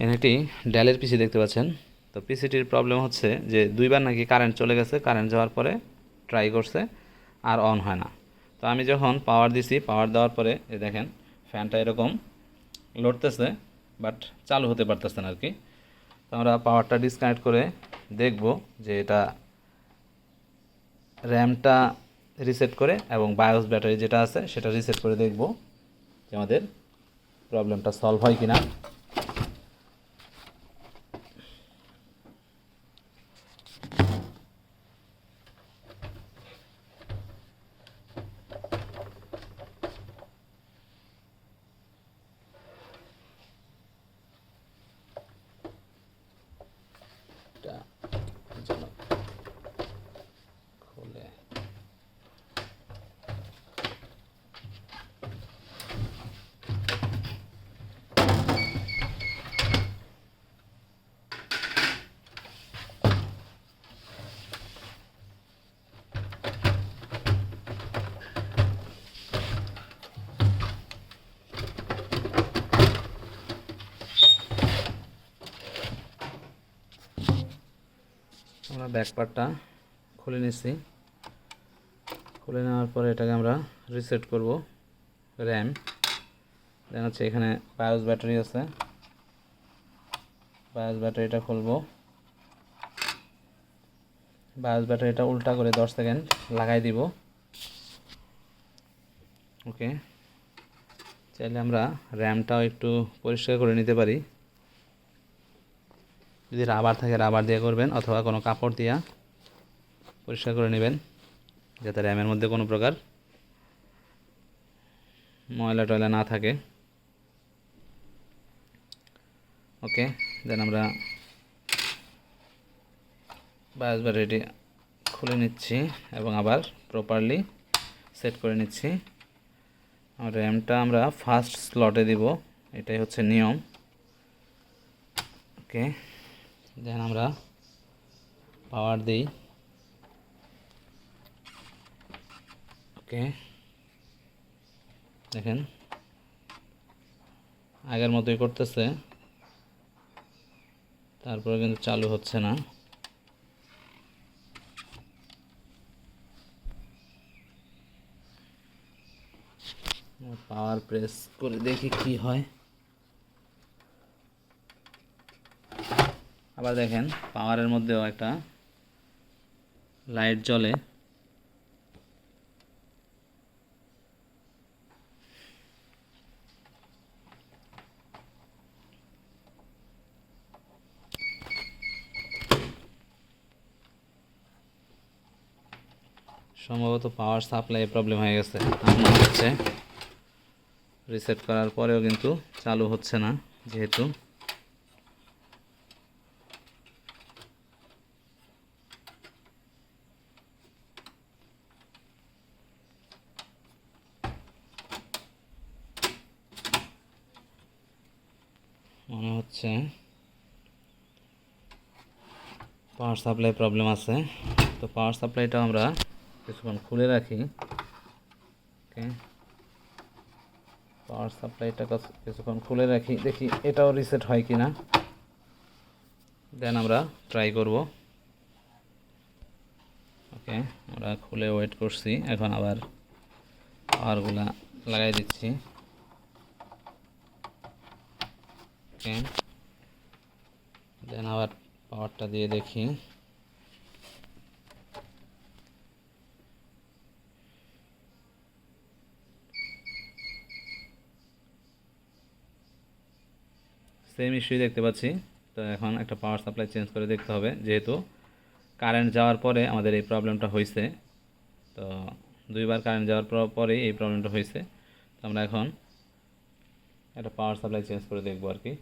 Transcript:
এখানে একটি ডেলের পিসি দেখতে পাচ্ছেন। তো পিসিটির প্রবলেম হচ্ছে যে দুইবার নাকি কারেন্ট চলে গেছে কারেন্ট যাওয়ার পরে ট্রাই করছে আর অন হয় না। তো আমি যখন পাওয়ার দিছি পাওয়ার দেওয়ার পরে এই দেখেন ফ্যানটা এরকম লড়তেছে বাট চালু হতে পারতেছে না আর কি। তো আমরা পাওয়ারটা ডিসকানেক্ট করে দেখব যে এটা র্যামটা রিসেট করে এবং বায়োস ব্যাটারি যেটা আছে সেটা রিসেট করে দেখব যে আমাদের প্রবলেমটা সলভ হয় কিনা। এটা যেন খুলে আমরা ব্যাক পার্টটা খুলে নিচ্ছি খুলে নেওয়ার পরে এটাকে আমরা রিসেট করব র্যাম দেখা যাচ্ছে এখানে বায়োস ব্যাটারি আছে। বায়োস ব্যাটারিটা খুলবো। বায়োস ব্যাটারিটা উল্টা করে দশ সেকেন্ড লাগাই দিব। ওকে চাইলে আমরা র্যামটাও একটু পরিষ্কার করে নিতে পারি। যদি রাবার থাকে, রাবার দিয়ে করবেন অথবা কোনো কাপড় দিয়া পরিষ্কার করে নেবেন, যাতে র্যামের মধ্যে কোনো প্রকার ময়লা টয়লা না থাকে। ওকে, দেন আমরা বায়াস ব্যাটারিটি খুলে নিচ্ছি এবং আবার প্রপারলি সেট করে নিচ্ছি। র্যামটা আমরা ফার্স্ট স্লটে দিব, এটাই হচ্ছে নিয়ম। ওকে দেন আমরা পাওয়ার দিই। ওকে দেখেন। আগের মতোই করতেছে। তারপরে কিন্তু চালু হচ্ছে না। পাওয়ার প্রেস করে দেখি কি হয়। আবার দেখেন, পাওয়ারের মধ্যেও একটা লাইট জ্বলে। সম্ভবত পাওয়ার সাপ্লাই প্রবলেম হয়ে গেছে। হচ্ছে রিসেট করার পরেও কিন্তু চালু হচ্ছে না, যেহেতু মনে হচ্ছে পাওয়ার সাপ্লাই প্রবলেম আছে। তো পাওয়ার সাপ্লাইটা আমরা কিছুক্ষণ খুলে রাখি। ওকে পাওয়ার সাপ্লাইটা কিছুক্ষণ খুলে রাখি, দেখি এটাও রিসেট হয় কি না দেন আমরা ট্রাই করব। ওকে আমরা খুলে ওয়েট করছি। এখন আবার পাওয়ারগুলা লাগাই দিচ্ছি। ওকে দেন আবার পাওয়ারটা দিয়ে দেখি। সেম ইস্যুই দেখতে পাচ্ছি। তো এখন একটা পাওয়ার সাপ্লাই চেঞ্জ করে দেখতে হবে, যেহেতু কারেন্ট যাওয়ার পরে আমাদের এই প্রবলেমটা হয়েছে তো দুইবার কারেন্ট যাওয়ার পর- পরেই এই প্রবলেমটা হয়েছে তো আমরা এখন একটা পাওয়ার সাপ্লাই চেঞ্জ করে দেখব আর কি।